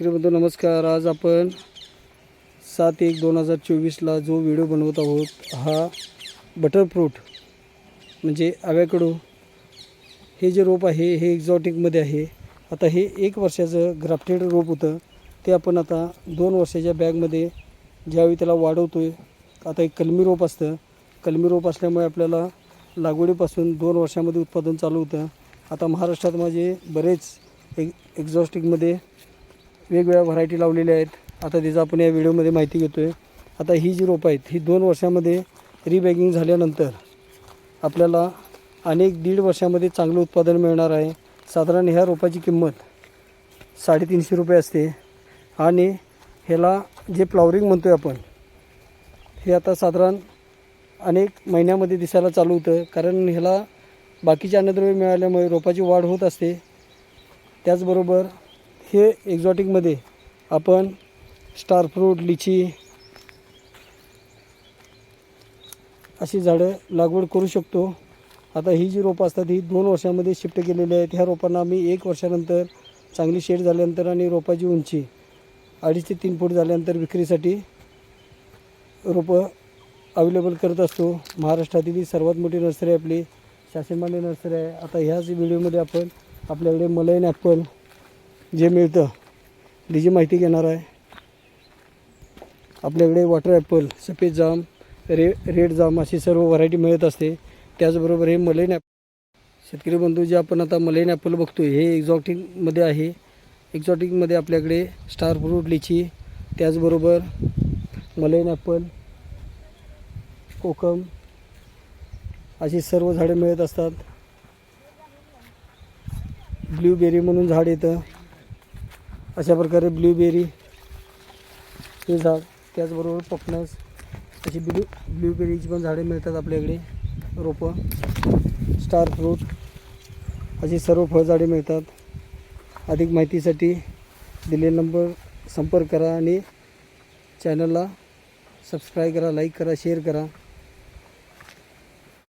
बंधू नमस्कार. आज आपण सात एक दोन हजार चोवीसला जो व्हिडिओ बनवत आहोत हा बटरफ्रूट म्हणजे आव्याकडू हे जे रोप आहे हे एक्झॉटिकमध्ये आहे. आता हे एक वर्षाचं ग्राफ्टेड रोप होतं. ते आपण आता दोन वर्षाच्या बॅगमध्ये ज्यावेळी त्याला वाढवतो आहे आता एक कलमी रोप असतं. कलमी रोप असल्यामुळे आपल्याला लागवडीपासून दोन वर्षामध्ये उत्पादन चालू होतं. आता महाराष्ट्रात माझे बरेच एक एक्झॉस्टिकमध्ये वेगवेगळ्या व्हरायटी लावलेल्या आहेत. आता त्याचं आपण या व्हिडिओमध्ये माहिती घेतो आहे आता ही जी रोपं आहेत ही दोन वर्षामध्ये रिबॅगिंग झाल्यानंतर आपल्याला अनेक दीड वर्षामध्ये चांगलं उत्पादन मिळणार आहे. साधारण ह्या रोपाची किंमत साडेतीनशे रुपये असते. आणि ह्याला जे फ्लॉवरिंग म्हणतो आहे आपण हे आता साधारण अनेक महिन्यामध्ये दिसायला चालू होतं. कारण ह्याला बाकीचे अन्नद्रव्य मिळाल्यामुळे रोपाची वाढ होत असते. त्याचबरोबर हे एक्झॉटिकमध्ये आपण स्टार फ्रूट लिची अशी झाडं लागवड करू शकतो. आता ही जी रोपं असतात ही दोन वर्षामध्ये शिफ्ट केलेली आहेत. ह्या रोपांना आम्ही एक वर्षानंतर चांगली शेड झाल्यानंतर आणि रोपाची उंची अडीच ते तीन फूट झाल्यानंतर विक्रीसाठी रोपं अवेलेबल करत असतो. महाराष्ट्रातील ही सर्वात मोठी नर्सरी आपली. शासनमान्य नर्सरी आहे. आता ह्याच व्हिडिओमध्ये आपण आपल्याकडे मलईन ॲपल जे मिळतं त्याची माहिती घेणार आहे. आपल्याकडे वॉटर ॲपल सफेद जाम रे रेड जाम अशी सर्व व्हरायटी मिळत असते. त्याचबरोबर हे मलईन ॲप शेतकरी बंधू जे आपण आता मलईन ॲपल बघतो हे एक्झॉटिकमध्ये आहे. एक्झॉटिकमध्ये आपल्याकडे स्टार फ्रूट लिची त्याचबरोबर मलईन ॲपल कोकम अशी सर्व झाडे मिळत असतात. ब्ल्यूबेरी म्हणून झाड येतं. अशा प्रकारे ब्लूबेरी हे झाड त्याचबरोबर पपनस अशी ब्लू ब्लूबेरीची पण झाडे मिळतात आपल्याकडे रोपं. स्टार फ्रूट अशी सर्व फळझाडे मिळतात. अधिक माहितीसाठी दिलेला नंबर संपर्क करा आणि चॅनलला सबस्क्राईब करा लाईक करा शेअर करा.